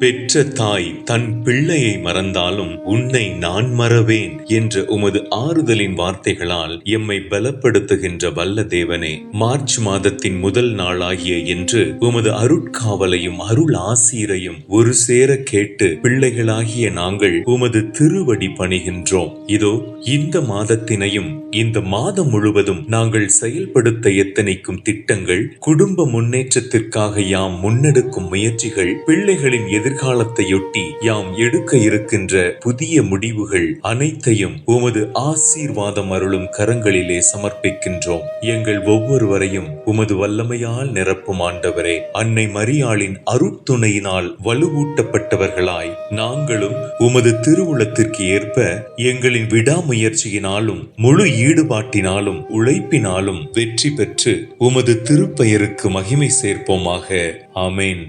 பெற்ற தாய் தன் பிள்ளையை மறந்தாலும் உன்னை நான் மறவேன் என்ற உமது ஆறுதலின் வார்த்தைகளால் எம்மை பலப்படுத்துகின்ற வல்ல தேவனே மார்ச் மாதத்தின் முதல் நாளாகிய இன்று உமது அருட்காவலையும் அருள் ஆசீரையும் ஒரு சேர கேட்டு பிள்ளைகளாகிய நாங்கள் உமது திருவடி பணிகின்றோம். இதோ இந்த மாதத்தினையும் இந்த மாதம் முழுவதும் நாங்கள் செயல்படுத்த எத்தனைக்கும் திட்டங்கள் குடும்ப முன்னேற்றத்திற்காக யாம் முன்னெடுக்கும் முயற்சிகள் பிள்ளைகளின் எதிர்காலத்தையொட்டி யாம் எடுக்க இருக்கின்ற புதிய முடிவுகள் அனைத்தையும் உமது ஆசீர்வாதம் அருளும் கரங்களிலே சமர்ப்பிக்கின்றோம். எங்கள் ஒவ்வொருவரையும் உமது வல்லமையால் நிரப்பும் ஆண்டவரே அன்னை மரியாளின் அருட்துணையினால் வலுவூட்டப்பட்டவர்களாய் நாங்களும் உமது திருவுளத்திற்கு ஏற்ப எங்களின் விடாமுயற்சியினாலும் முழு ஈடுபாட்டினாலும் உழைப்பினாலும் வெற்றி பெற்று உமது திருப்பெயருக்கு மகிமை சேர்ப்போமாக. ஆமேன்.